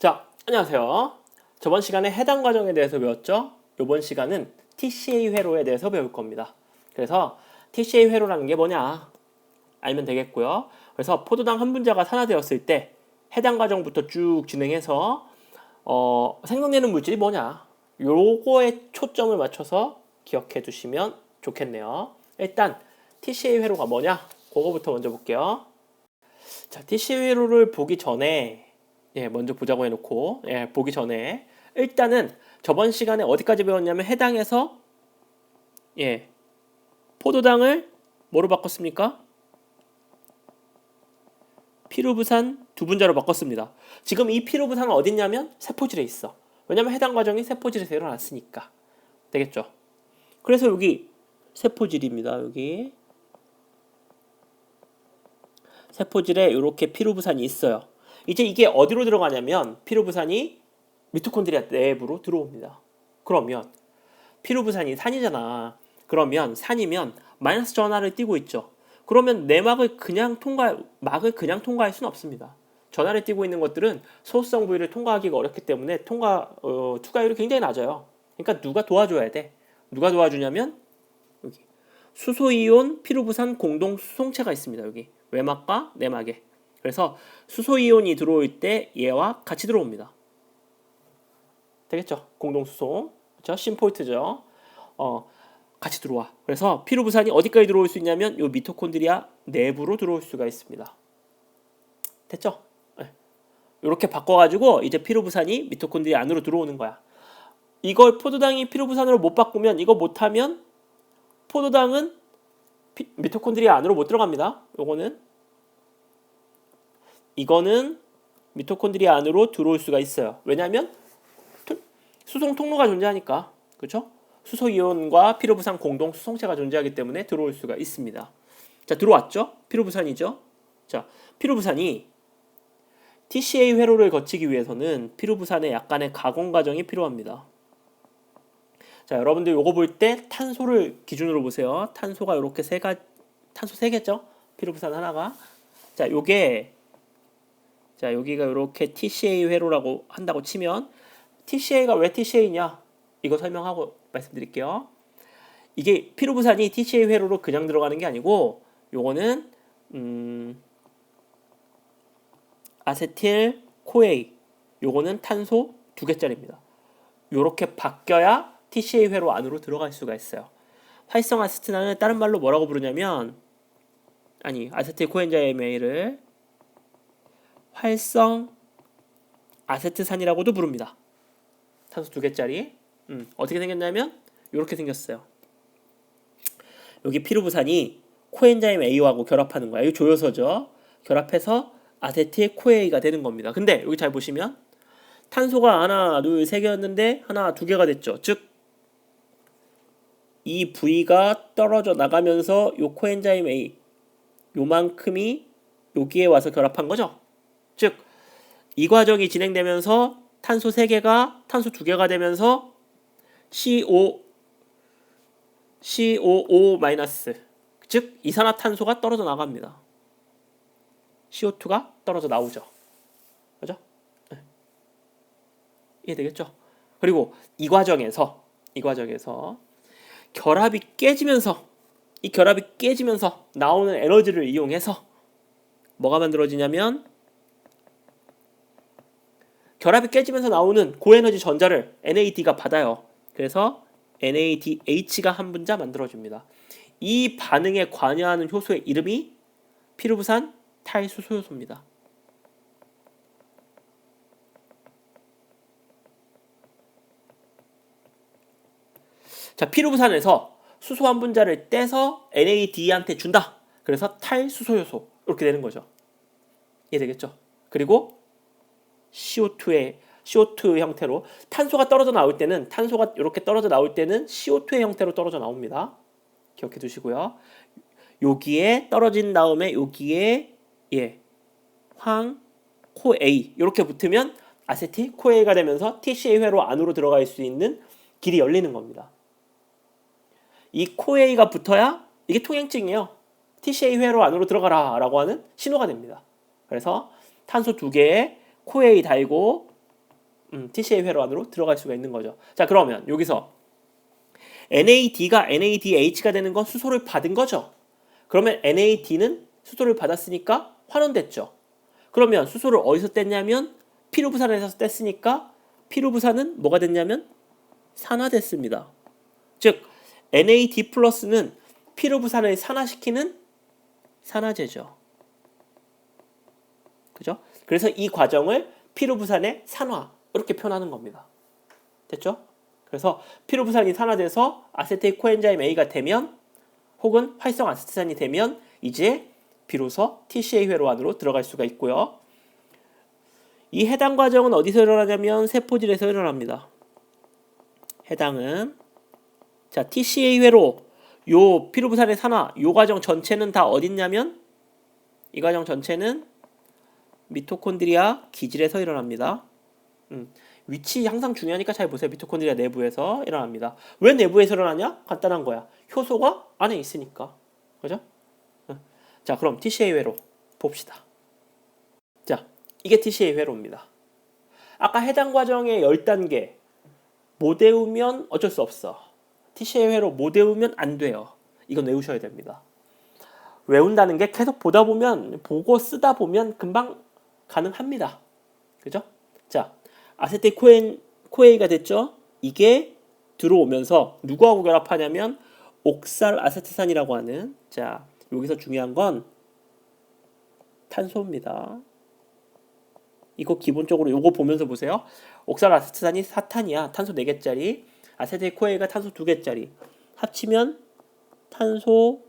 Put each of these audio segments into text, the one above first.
자, 안녕하세요. 저번 시간에 해당 과정에 대해서 배웠죠? 이번 시간은 TCA 회로에 대해서 배울 겁니다. 그래서 TCA 회로라는 게 뭐냐? 알면 되겠고요. 그래서 포도당 한 분자가 산화되었을 때 해당 과정부터 쭉 진행해서 어, 생성되는 물질이 뭐냐? 요거에 초점을 맞춰서 기억해 두시면 좋겠네요. 일단 TCA 회로가 뭐냐? 그거부터 먼저 볼게요. 자, TCA 회로를 보기 전에 예, 먼저 보자고 해놓고 예, 보기 전에 일단은 저번 시간에 어디까지 배웠냐면 해당에서 예, 포도당을 뭐로 바꿨습니까? 피루부산 두 분자로 바꿨습니다. 지금 이 피루부산은 어딨냐면 세포질에 있어. 왜냐면 해당 과정이 세포질에서 일어났으니까. 되겠죠? 그래서 여기 세포질입니다. 여기 세포질에 이렇게 피루부산이 있어요. 이제 이게 어디로 들어가냐면 피루부산이 미토콘드리아 내부로 들어옵니다. 그러면 피루부산이 산이잖아. 그러면 산이면 마이너스 전하를 띠고 있죠. 그러면 내막을 그냥 통과 막을 그냥 통과할 수는 없습니다. 전하를 띠고 있는 것들은 소수성 부위를 통과하기가 어렵기 때문에 통과 어, 투과율이 굉장히 낮아요. 그러니까 누가 도와줘야 돼. 누가 도와주냐면 여기 수소이온 피루부산 공동 수송체가 있습니다. 여기 외막과 내막에. 그래서 수소이온이 들어올 때 얘와 같이 들어옵니다. 되겠죠? 공동 수송. 그렇죠? 심포이트죠. 어, 같이 들어와. 그래서 피루부산이 어디까지 들어올 수 있냐면 요 미토콘드리아 내부로 들어올 수가 있습니다. 됐죠? 네. 이렇게 바꿔가지고 이제 피루부산이 미토콘드리아 안으로 들어오는 거야. 이걸 포도당이 피루부산으로 못 바꾸면 이거 못하면 포도당은 피, 미토콘드리아 안으로 못 들어갑니다. 요거는 이거는 미토콘드리아 안으로 들어올 수가 있어요. 왜냐하면 수송 통로가 존재하니까 그렇죠? 수소 이온과 피로부산 공동 수송체가 존재하기 때문에 들어올 수가 있습니다. 자 들어왔죠? 피로부산이죠. 자 피로부산이 TCA 회로를 거치기 위해서는 피로부산의 약간의 가공 과정이 필요합니다. 자 여러분들 요거 볼 때 탄소를 기준으로 보세요. 탄소가 이렇게 세 가, 탄소 세 개죠? 피로부산 하나가. 자 요게 자 여기가 이렇게 TCA 회로라고 한다고 치면 TCA가 왜 TCA냐 이거 설명하고 말씀드릴게요. 이게 피로부산이 TCA 회로로 그냥 들어가는 게 아니고 요거는 음, 아세틸 코에이 요거는 탄소 두 개짜리입니다. 요렇게 바뀌어야 TCA 회로 안으로 들어갈 수가 있어요. 활성 아세트나는 다른 말로 뭐라고 부르냐면 아니 아세틸 코엔자임A를 활성 아세트산이라고도 부릅니다. 탄소 두 개짜리. 음, 어떻게 생겼냐면 이렇게 생겼어요. 여기 피루부산이 코엔자임 A하고 결합하는 거야. 이 조효소죠. 결합해서 아세틸 코에이가 되는 겁니다. 근데 여기 잘 보시면 탄소가 하나, 둘, 세 개였는데 하나, 두 개가 됐죠. 즉, 이 부위가 떨어져 나가면서 요 코엔자임 A 요만큼이 여기에 와서 결합한 거죠. 즉, 이 과정이 진행되면서 탄소 3개가 탄소 2개가 되면서 CO COO- 즉 이산화탄소가 떨어져 나갑니다. CO2가 떨어져 나오죠. 그죠? 네. 이해되겠죠? 그리고 이 과정에서 이 과정에서 결합이 깨지면서 이 결합이 깨지면서 나오는 에너지를 이용해서 뭐가 만들어지냐면 결합이 깨지면서 나오는 고에너지 전자를 NAD가 받아요. 그래서 NADH가 한 분자 만들어줍니다. 이 반응에 관여하는 효소의 이름이 피루부산 탈수소 효소입니다. 자, 피루부산에서 수소 한 분자를 떼서 NAD한테 준다. 그래서 탈수소 효소 이렇게 되는 거죠. 이해되겠죠? 그리고 CO2의 CO2 형태로 탄소가 떨어져 나올 때는 탄소가 이렇게 떨어져 나올 때는 CO2의 형태로 떨어져 나옵니다. 기억해 두시고요. 여기에 떨어진 다음에 여기에 예. 황, 코 A 이렇게 붙으면 아세티 코A가 되면서 TCA 회로 안으로 들어갈 수 있는 길이 열리는 겁니다. 이 코A가 붙어야 이게 통행증이에요. TCA 회로 안으로 들어가라라고 하는 신호가 됩니다. 그래서 탄소 두 개에 코A 달고 음, TCA 회로 안으로 들어갈 수가 있는 거죠. 자, 그러면 여기서 NAD가 NADH가 되는 건 수소를 받은 거죠. 그러면 NAD는 수소를 받았으니까 환원됐죠. 그러면 수소를 어디서 뗐냐면 피루부산에서 뗐으니까 피루부산은 뭐가 됐냐면 산화됐습니다. 즉 NAD 플러스는 피루부산을 산화시키는 산화제죠. 그죠? 그래서 이 과정을 피루부산의 산화 이렇게 표현하는 겁니다. 됐죠? 그래서 피루부산이 산화돼서 아세테이 코엔자임 A가 되면 혹은 활성 아세트산이 되면 이제 비로소 TCA 회로 안으로 들어갈 수가 있고요. 이 해당 과정은 어디서 일어나냐면 세포질에서 일어납니다. 해당은 자 TCA 회로 요 피루부산의 산화 요 과정 전체는 다 어딨냐면 이 과정 전체는 미토콘드리아 기질에서 일어납니다. 음, 위치 항상 중요하니까 잘 보세요. 미토콘드리아 내부에서 일어납니다. 왜 내부에서 일어나냐? 간단한 거야. 효소가 안에 있으니까. 그죠? 음. 자, 그럼 TCA 회로 봅시다. 자, 이게 TCA 회로입니다. 아까 해당 과정의 10단계 못 외우면 어쩔 수 없어. TCA 회로 못 외우면 안 돼요. 이건 외우셔야 됩니다. 외운다는 게 계속 보다 보면 보고 쓰다 보면 금방 가능합니다. 그죠? 자, 아세틸 코엔 코에이가 됐죠? 이게 들어오면서 누구하고 결합하냐면 옥살 아세트산이라고 하는 자, 여기서 중요한 건 탄소입니다. 이거 기본적으로 요거 보면서 보세요. 옥살 아세트산이 사탄이야. 탄소 4개짜리. 아세틸 코에이가 탄소 2개짜리. 합치면 탄소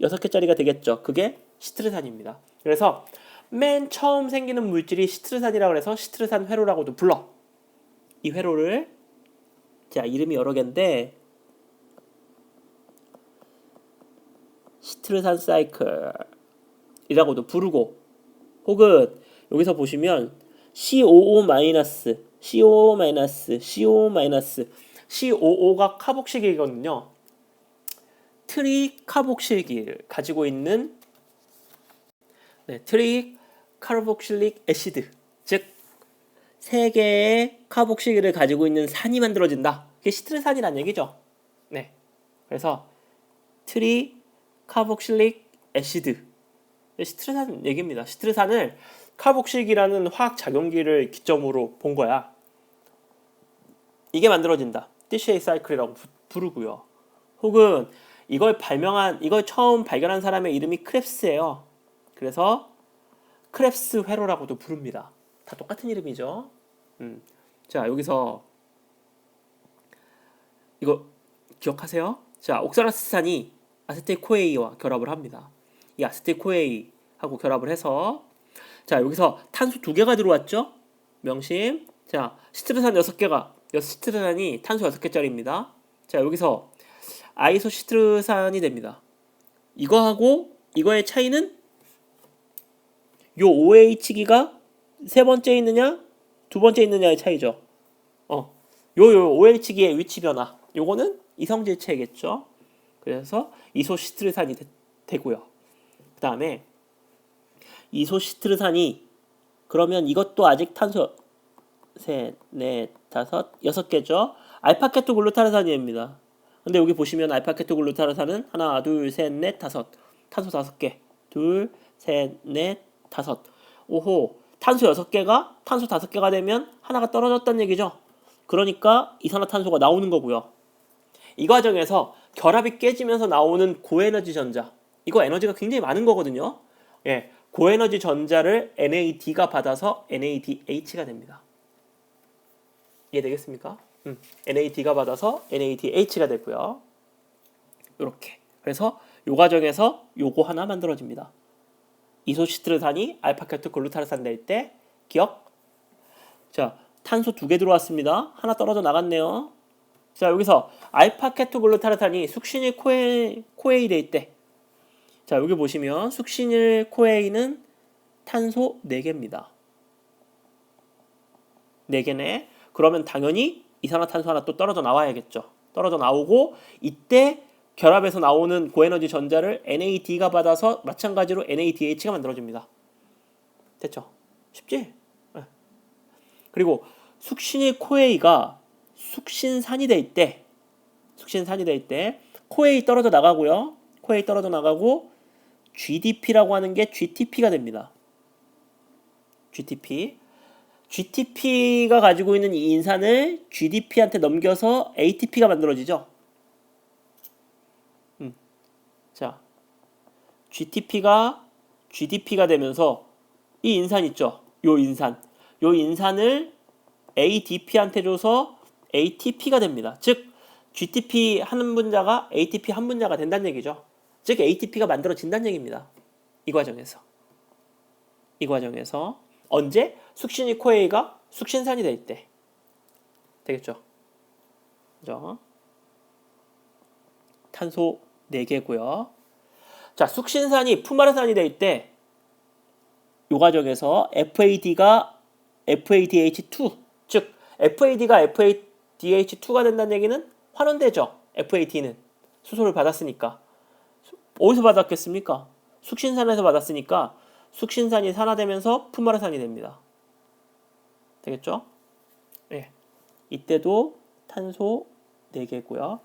6개짜리가 되겠죠. 그게 시트르산입니다. 그래서 맨 처음 생기는 물질이 시트르산이라고 해서 시트르산 회로라고도 불러. 이 회로를 자 이름이 여러 개인데 시트르산 사이클이라고도 부르고 혹은 여기서 보시면 COO 마이너스, COO 마이너스, COO 마이너스, COO가 카복식이거든요. 트리카복실기를 가지고 있는 네, 트리 카르복실릭 애시드 즉 세 개의 카복실기를 가지고 있는 산이 만들어진다. 그게 시트르산이란 얘기죠. 네, 그래서 트리 카복실릭 애시드 시트르산 얘기입니다. 시트르산을 카복실기라는 화학 작용기를 기점으로 본 거야. 이게 만들어진다. TCA 사이클이라고 부르고요. 혹은 이걸 발명한 이걸 처음 발견한 사람의 이름이 크랩스예요. 그래서 크랩스 회로라고도 부릅니다. 다 똑같은 이름이죠. 음. 자 여기서 이거 기억하세요? 자 옥사라스산이 아세틸코에이와 결합을 합니다. 이 아세틸코에이하고 결합을 해서 자 여기서 탄소 두 개가 들어왔죠? 명심. 자 시트르산 여섯 개가 시트르산이 탄소 여섯 개짜리입니다. 자 여기서 아이소시트르산이 됩니다. 이거하고 이거의 차이는 요 OH기가 세 번째 있느냐 두 번째 있느냐의 차이죠. 어, 요 요 OH기의 위치 변화. 요거는 이성질체겠죠. 그래서 이소시트르산이 되, 고요 그 다음에 이소시트르산이 그러면 이것도 아직 탄소 셋, 넷, 다섯, 여섯 개죠. 알파케토 글루타르산입니다. 근데 여기 보시면 알파케토 글루타르산은 하나, 둘, 셋, 넷, 다섯. 탄소 다섯 개. 둘, 셋, 넷, 다섯. 오호. 탄소 여섯 개가 탄소 다섯 개가 되면 하나가 떨어졌다는 얘기죠. 그러니까 이산화탄소가 나오는 거고요. 이 과정에서 결합이 깨지면서 나오는 고에너지 전자. 이거 에너지가 굉장히 많은 거거든요. 예. 고에너지 전자를 NAD가 받아서 NADH가 됩니다. 이해되겠습니까? 음, NAD가 받아서 NADH가 되고요. 이렇게. 그래서 요 과정에서 요거 하나 만들어집니다. 이소시트르산이 알파케토 글루타르산 될 때 기억. 자, 탄소 두 개 들어왔습니다. 하나 떨어져 나갔네요. 자, 여기서 알파케토 글루타르산이 숙신일 코에 코에이 될 때. 자, 여기 보시면 숙신일 코에이는 탄소 4개입니다. 4개네. 그러면 당연히 이산화탄소 하나 또 떨어져 나와야겠죠. 떨어져 나오고 이때 결합에서 나오는 고에너지 전자를 NAD가 받아서 마찬가지로 NADH가 만들어집니다. 됐죠? 쉽지? 네. 그리고 숙신이 코에이가 숙신산이 될 때, 숙신산이 될 때 코에이 떨어져 나가고요. 코에이 떨어져 나가고 GDP라고 하는 게 GTP가 됩니다. GTP. GTP가 가지고 있는 이 인산을 GDP한테 넘겨서 ATP가 만들어지죠. 음. 자, GTP가 GDP가 되면서 이 인산 있죠. 요 인산. 요 인산을 ADP한테 줘서 ATP가 됩니다. 즉 GTP 한 분자가 ATP 한 분자가 된다는 얘기죠. 즉 ATP가 만들어진다는 얘기입니다. 이 과정에서. 이 과정에서 언제 숙신이 코에이가 숙신산이 될 때. 되겠죠? 그죠? 탄소 4개고요. 자, 숙신산이 푸마르산이 될때이 과정에서 FAD가 FADH2 즉 FAD가 FADH2가 된다는 얘기는 환원되죠. FAD는 수소를 받았으니까 어디서 받았겠습니까? 숙신산에서 받았으니까 숙신산이 산화되면서 푸마르산이 됩니다. 되겠죠? 예. 이때도 탄소 4개고요.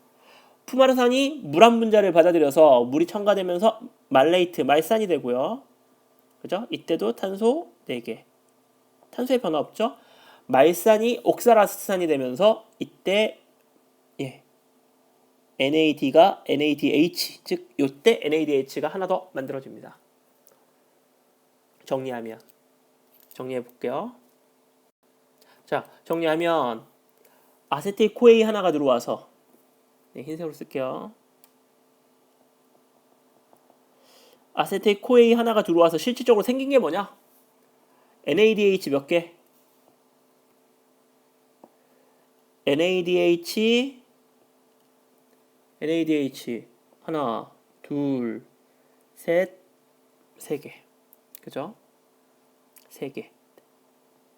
푸마르산이 물한 분자를 받아들여서 물이 첨가되면서 말레이트, 말산이 되고요. 그죠? 이때도 탄소 4개. 탄소의 변화 없죠? 말산이 옥사라스산이 되면서 이때 예. NAD가 NADH 즉 요때 NADH가 하나 더 만들어집니다. 정리하면 정리해 볼게요. 자, 정리하면 아세틸 코에이 하나가 들어와서 네, 흰색으로 쓸게요. 아세틸 코에이 하나가 들어와서 실질적으로 생긴 게 뭐냐? NADH 몇 개? NADH NADH 하나, 둘, 셋, 세 개. 그죠? 세 개.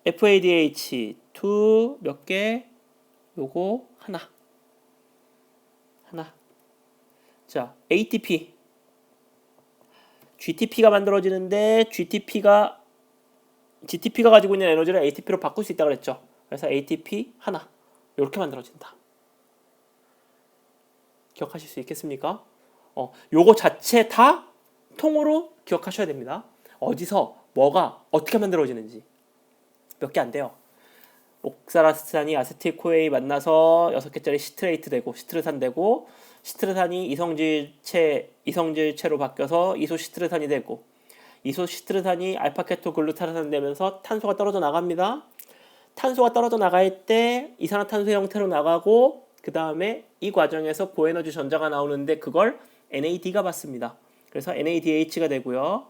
FADH 2몇 개? 요거. 하나. 자, ATP. GTP가 만들어지는데 GTP가 GTP가 가지고 있는 에너지를 ATP로 바꿀 수 있다고 그랬죠. 그래서 ATP 하나. 이렇게 만들어진다. 기억하실 수 있겠습니까? 어, 요거 자체 다 통으로 기억하셔야 됩니다. 어디서 뭐가 어떻게 만들어지는지 몇 개 안 돼요. 옥사라스산이 아세틸코에이 만나서 여섯 개짜리 시트레이트 되고 시트르산 되고 시트르산이 이성질체 이성질체로 바뀌어서 이소시트르산이 되고 이소시트르산이 알파케토 글루타르산 되면서 탄소가 떨어져 나갑니다. 탄소가 떨어져 나갈 때 이산화탄소의 형태로 나가고 그 다음에 이 과정에서 고에너지 전자가 나오는데 그걸 NAD가 받습니다. 그래서 NADH가 되고요.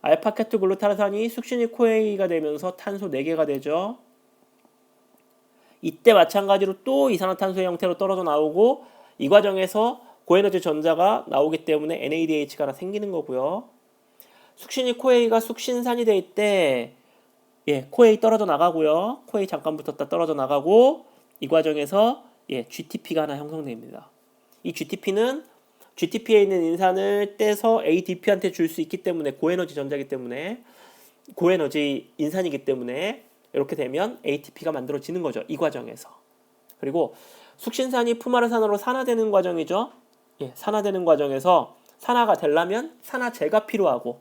알파케토 글루타르산이 숙신이 코에이가 되면서 탄소 4개가 되죠. 이때 마찬가지로 또 이산화탄소의 형태로 떨어져 나오고 이 과정에서 고에너지 전자가 나오기 때문에 NADH가 하나 생기는 거고요. 숙신이 코에이가 숙신산이 될 때 예, 코에이 떨어져 나가고요. 코에이 잠깐 붙었다 떨어져 나가고 이 과정에서 예, GTP가 하나 형성됩니다. 이 GTP는 GTP에 있는 인산을 떼서 ADP한테 줄 수 있기 때문에 고에너지 전자이기 때문에 고에너지 인산이기 때문에 이렇게 되면 ATP가 만들어지는 거죠. 이 과정에서. 그리고 숙신산이 푸마르산으로 산화되는 과정이죠. 예, 산화되는 과정에서 산화가 되려면 산화제가 필요하고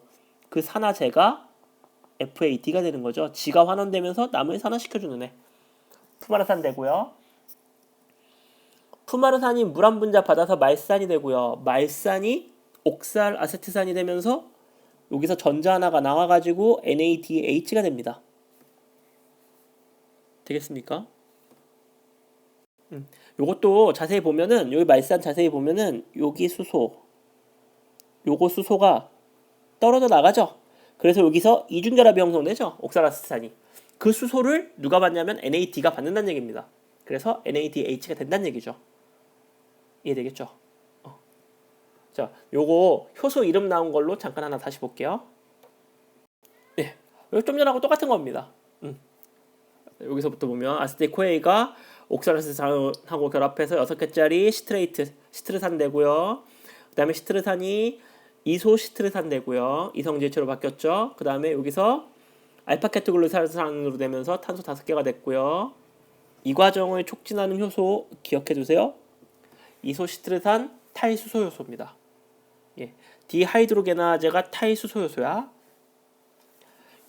그 산화제가 FAD가 되는 거죠. 지가 환원되면서 남을 산화시켜주는 애. 푸마르산 되고요. 푸마르산이 물한 분자 받아서 말산이 되고요. 말산이 옥살 아세트산이 되면서 여기서 전자 하나가 나와가지고 NADH가 됩니다. 되겠습니까? 음, 요것도 자세히 보면은 여기 말산 자세히 보면은 여기 수소, 요거 수소가 떨어져 나가죠. 그래서 여기서 이중결합이 형성되죠. 옥살아스산이. 그 수소를 누가 받냐면 NAD가 받는다는 얘기입니다. 그래서 NADH가 된다는 얘기죠. 이해되겠죠? 어. 자, 요거 효소 이름 나온 걸로 잠깐 하나 다시 볼게요. 네, 좀 전하고 똑같은 겁니다. 음. 여기서부터 보면 아스테코에이가 옥살아스산하고 결합해서 6개짜리 시트레이트, 시트르산 되고요. 그 다음에 시트르산이 이소시트르산 되고요. 이성질체로 바뀌었죠. 그 다음에 여기서 알파 케토글루타산으로 되면서 탄소 다섯 개가 됐고요. 이 과정을 촉진하는 효소 기억해 두세요. 이소시트르산 타이수소 효소입니다. 예. 디하이드로게나제가 타이수소 효소야.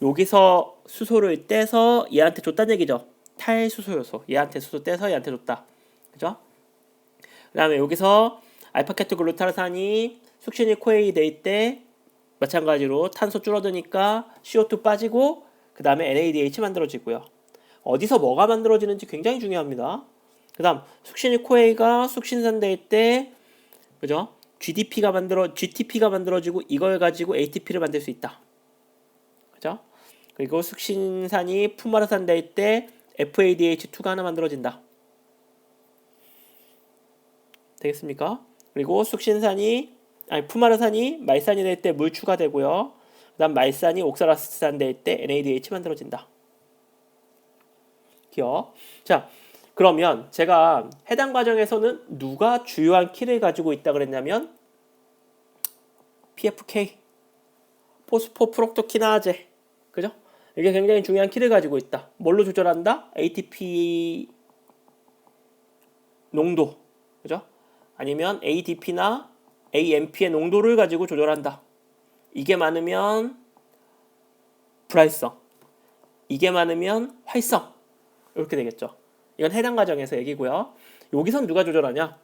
여기서 수소를 떼서 얘한테 줬다는 얘기죠. 탈수소 요소. 얘한테 수소 떼서 얘한테 줬다. 그죠? 그 다음에 여기서 알파케토글루타산이 숙신이 코에이 될 때 마찬가지로 탄소 줄어드니까 CO2 빠지고 그 다음에 NADH 만들어지고요. 어디서 뭐가 만들어지는지 굉장히 중요합니다. 그 다음 숙신이 코에이가 숙신산 될 때 그죠? GDP가 만들어 GTP가 만들어지고 이걸 가지고 ATP를 만들 수 있다. 그죠? 그리고 숙신산이 푸마르산 될 때 FADH2가 하나 만들어진다. 되겠습니까? 그리고 숙신산이 아니 푸마르산이 말산이 될 때 물 추가되고요. 그다음 말산이 옥사라스산 될 때 NADH 만들어진다. 기억. 자, 그러면 제가 해당 과정에서는 누가 주요한 키를 가지고 있다 그랬냐면 PFK 포스포프록토키나제 그죠? 이게 굉장히 중요한 키를 가지고 있다. 뭘로 조절한다? ATP 농도 그죠? 아니면 ADP나 AMP의 농도를 가지고 조절한다. 이게 많으면 불활성, 이게 많으면 활성 이렇게 되겠죠. 이건 해당 과정에서 얘기고요. 여기선 누가 조절하냐?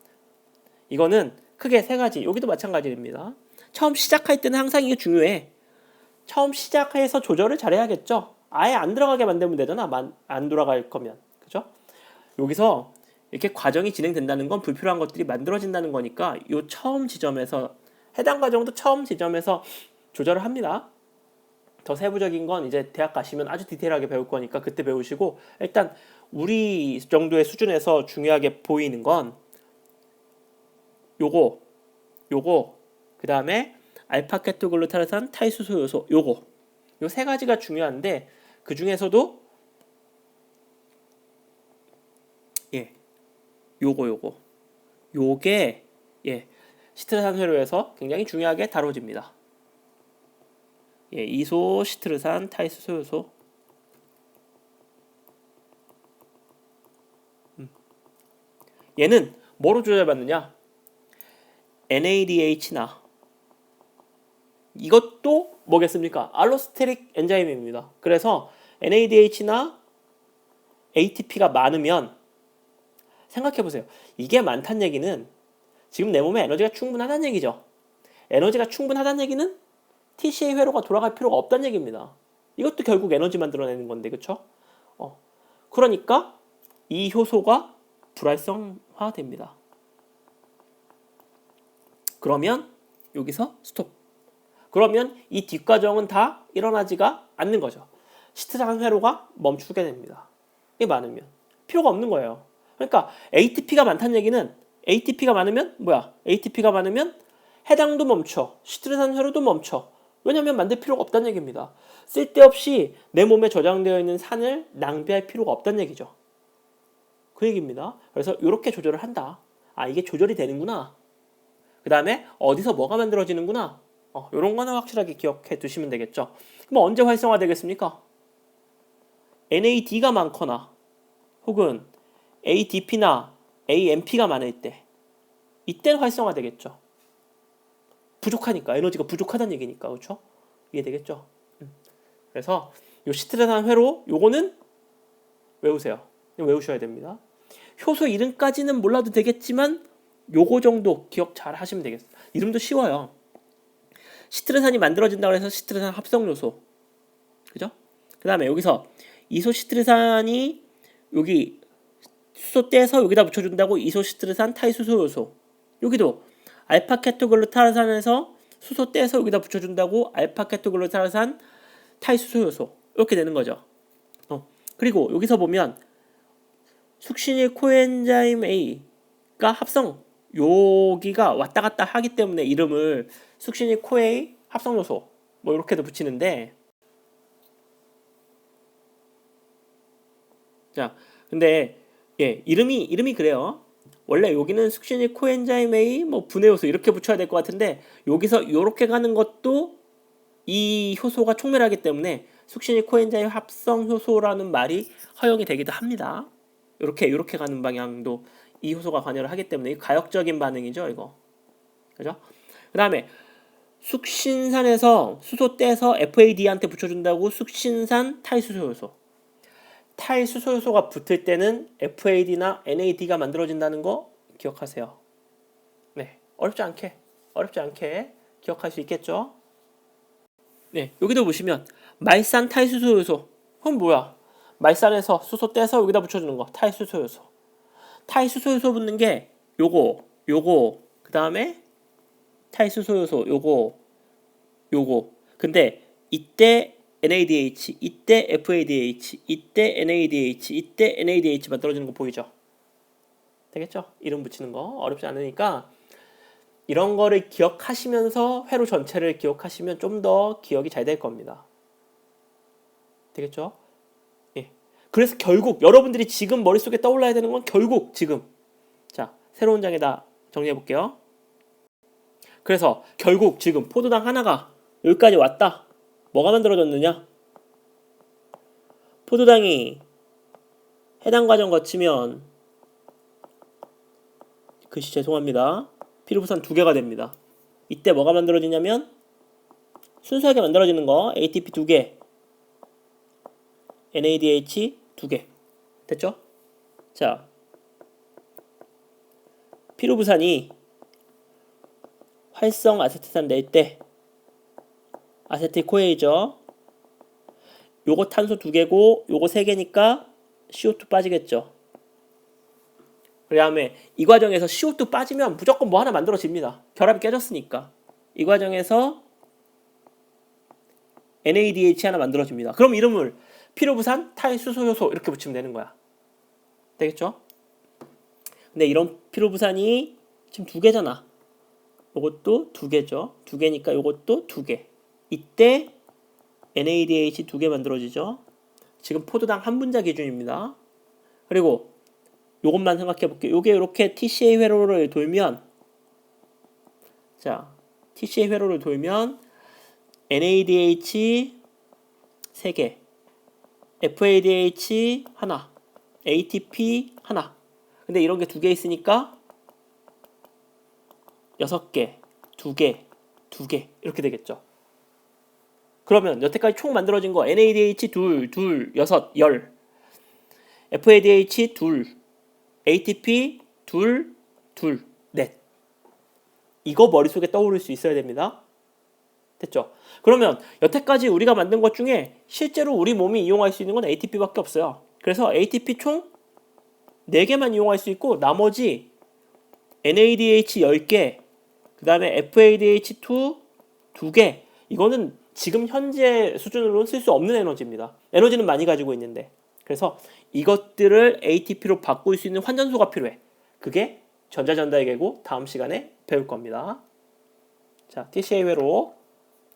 이거는 크게 세 가지. 여기도 마찬가지입니다. 처음 시작할 때는 항상 이게 중요해. 처음 시작해서 조절을 잘해야겠죠. 아예 안 들어가게 만들면 되잖아. 안 돌아갈 거면. 그죠? 여기서 이렇게 과정이 진행된다는 건 불필요한 것들이 만들어진다는 거니까 요 처음 지점에서 해당 과정도 처음 지점에서 조절을 합니다. 더 세부적인 건 이제 대학 가시면 아주 디테일하게 배울 거니까 그때 배우시고 일단 우리 정도의 수준에서 중요하게 보이는 건 요거 요거 그 다음에 알파케토글루타르산 타이수소 요소 요거 요 세 가지가 중요한데 그 중에서도 예 요거 요거 요게 예 시트르산회로에서 굉장히 중요하게 다뤄집니다. 예, 이소 시트르산 타이수소 요소 음. 얘는 뭐로 조절받느냐? NADH나 이것도 뭐겠습니까? 알로스테릭 엔자임입니다. 그래서 NADH나 ATP가 많으면 생각해 보세요. 이게 많다는 얘기는 지금 내 몸에 에너지가 충분하다는 얘기죠. 에너지가 충분하다는 얘기는 TCA 회로가 돌아갈 필요가 없다는 얘기입니다. 이것도 결국 에너지 만들어내는 건데, 그쵸? 어. 그러니까 이 효소가 불활성화됩니다. 그러면 여기서 스톱. 그러면 이 뒷과정은 다 일어나지가 않는 거죠. 시트장 회로가 멈추게 됩니다. 이게 많으면 필요가 없는 거예요. 그러니까 ATP가 많다는 얘기는 ATP가 많으면 뭐야? ATP가 많으면 해당도 멈춰. 시트르산 회로도 멈춰. 왜냐하면 만들 필요가 없다는 얘기입니다. 쓸데없이 내 몸에 저장되어 있는 산을 낭비할 필요가 없다는 얘기죠. 그 얘기입니다. 그래서 이렇게 조절을 한다. 아 이게 조절이 되는구나. 그 다음에 어디서 뭐가 만들어지는구나. 어, 이런 거는 확실하게 기억해 두시면 되겠죠. 그럼 언제 활성화 되겠습니까? NAD가 많거나 혹은 ADP나 AMP가 많을 때 이때는 활성화 되겠죠. 부족하니까 에너지가 부족하다는 얘기니까 그렇죠? 이해되겠죠? 음. 그래서 요 시트레산 회로 요거는 외우세요. 외우셔야 됩니다. 효소 이름까지는 몰라도 되겠지만 요거 정도 기억 잘 하시면 되겠어요. 이름도 쉬워요. 시트르산이 만들어진다고 해서 시트르산 합성 요소. 그죠? 그 다음에 여기서 이소시트르산이 여기 수소 떼서 여기다 붙여 준다고 이소시트르산 타이수소 요소. 여기도 알파 케토글루타르산에서 수소 떼서 여기다 붙여 준다고 알파 케토글루타르산 타이수소 요소. 이렇게 되는 거죠. 어. 그리고 여기서 보면 숙신일 코엔자임 A가 합성 여기가 왔다 갔다 하기 때문에 이름을 숙신이 코에이 합성 요소 뭐 이렇게도 붙이는데 자 근데 예 이름이 이름이 그래요 원래 여기는 숙신이 코엔자임 A 뭐 분해 요소 이렇게 붙여야 될 것 같은데 여기서 이렇게 가는 것도 이 효소가 촉멸하기 때문에 숙신이 코엔자임 합성 효소라는 말이 허용이 되기도 합니다. 이렇게 이렇게 가는 방향도 이 효소가 관여를 하기 때문에 이 가역적인 반응이죠, 이거. 그죠? 그다음에 숙신산에서 수소 떼서 FAD한테 붙여준다고 숙신산 탈수소 효소. 탈수소 효소가 붙을 때는 FAD나 NAD가 만들어진다는 거 기억하세요. 네, 어렵지 않게 어렵지 않게 기억할 수 있겠죠? 네, 여기도 보시면 말산 탈수소 요소. 그건 뭐야? 말산에서 수소 떼서 여기다 붙여주는 거. 탈수소 요소. 탈수소 요소 붙는 게 요거, 요거, 그 다음에 탈수소 요소, 요거, 요거. 근데 이때 NADH, 이때 FADH, 이때 NADH, 이때 NADH만 떨어지는 거 보이죠? 되겠죠? 이름 붙이는 거 어렵지 않으니까 이런 거를 기억하시면서 회로 전체를 기억하시면 좀 더 기억이 잘 될 겁니다. 되겠죠? 예. 그래서 결국 여러분들이 지금 머릿속에 떠올라야 되는 건 결국 지금 자 새로운 장에다 정리해 볼게요. 그래서 결국 지금 포도당 하나가 여기까지 왔다. 뭐가 만들어졌느냐? 포도당이 해당 과정 거치면 글씨 죄송합니다. 피루부산 두 개가 됩니다. 이때 뭐가 만들어지냐면 순수하게 만들어지는 거 ATP 두 개, NADH 두 개. 됐죠? 자, 피루부산이 활성 아세트산 낼 때 아세틸 코에이죠. 요거 탄소 두 개고 요거 세 개니까 CO2 빠지겠죠. 그 다음에 이 과정에서 CO2 빠지면 무조건 뭐 하나 만들어집니다. 결합이 깨졌으니까. 이 과정에서 NADH 하나 만들어집니다. 그럼 이름을 피로부산 탈수소효소 이렇게 붙이면 되는 거야. 되겠죠? 근데 이런 피로부산이 지금 두 개잖아. 요것도 두 개죠. 두 개니까 요것도 두 개. 이때 NADH 두 개 만들어지죠. 지금 포도당 한 분자 기준입니다. 그리고 요것만 생각해 볼게요. 요게 이렇게 TCA 회로를 돌면 자, TCA 회로를 돌면 NADH 3개, FADH 하나, ATP 하나. 근데 이런 게 두 개 있으니까 6개, 2개, 2개 이렇게 되겠죠. 그러면 여태까지 총 만들어진 거 NADH 둘, 둘, 여섯, 열, FADH 둘, ATP 둘, 둘, 넷. 이거 머릿속에 떠오를 수 있어야 됩니다. 됐죠? 그러면 여태까지 우리가 만든 것 중에 실제로 우리 몸이 이용할 수 있는 건 ATP밖에 없어요. 그래서 ATP 총 4개만 이용할 수 있고 나머지 NADH 10개, 그 다음에 FADH2 2개, 이거는 지금 현재 수준으로는 쓸 수 없는 에너지입니다. 에너지는 많이 가지고 있는데. 그래서 이것들을 ATP로 바꿀 수 있는 환전소가 필요해. 그게 전자전달계고 다음 시간에 배울 겁니다. 자, TCA 회로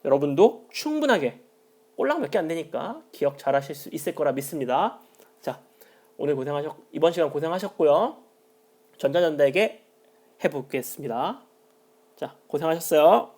여러분도 충분하게 꼴랑 몇개 안 되니까 기억 잘 하실 수 있을 거라 믿습니다. 자, 오늘 고생하셨, 이번 시간 고생하셨고요. 전자전달계 해보겠습니다. 자, 고생하셨어요.